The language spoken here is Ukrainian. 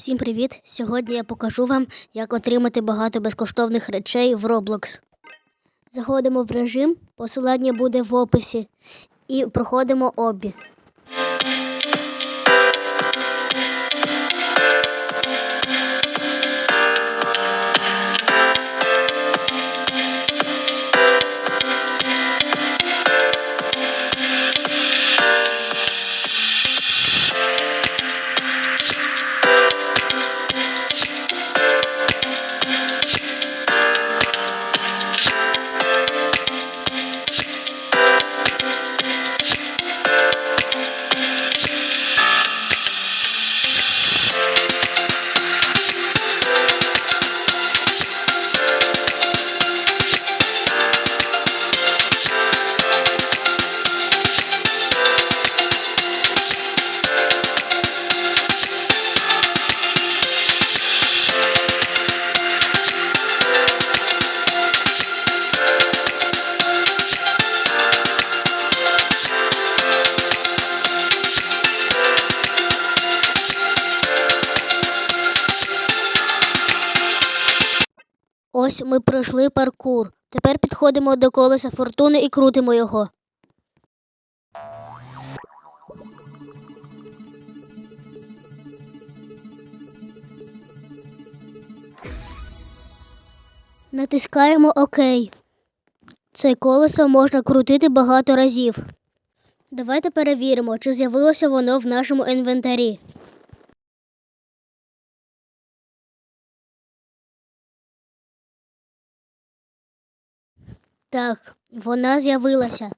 Всім привіт! Сьогодні я покажу вам, як отримати багато безкоштовних речей в Roblox. Заходимо в режим, посилання буде в описі, і проходимо обі. Ось ми пройшли паркур. Тепер підходимо до колеса фортуни і крутимо його. Натискаємо ОК. Це колесо можна крутити багато разів. Давайте перевіримо, чи з'явилося воно в нашому інвентарі. Так, вона з'явилася.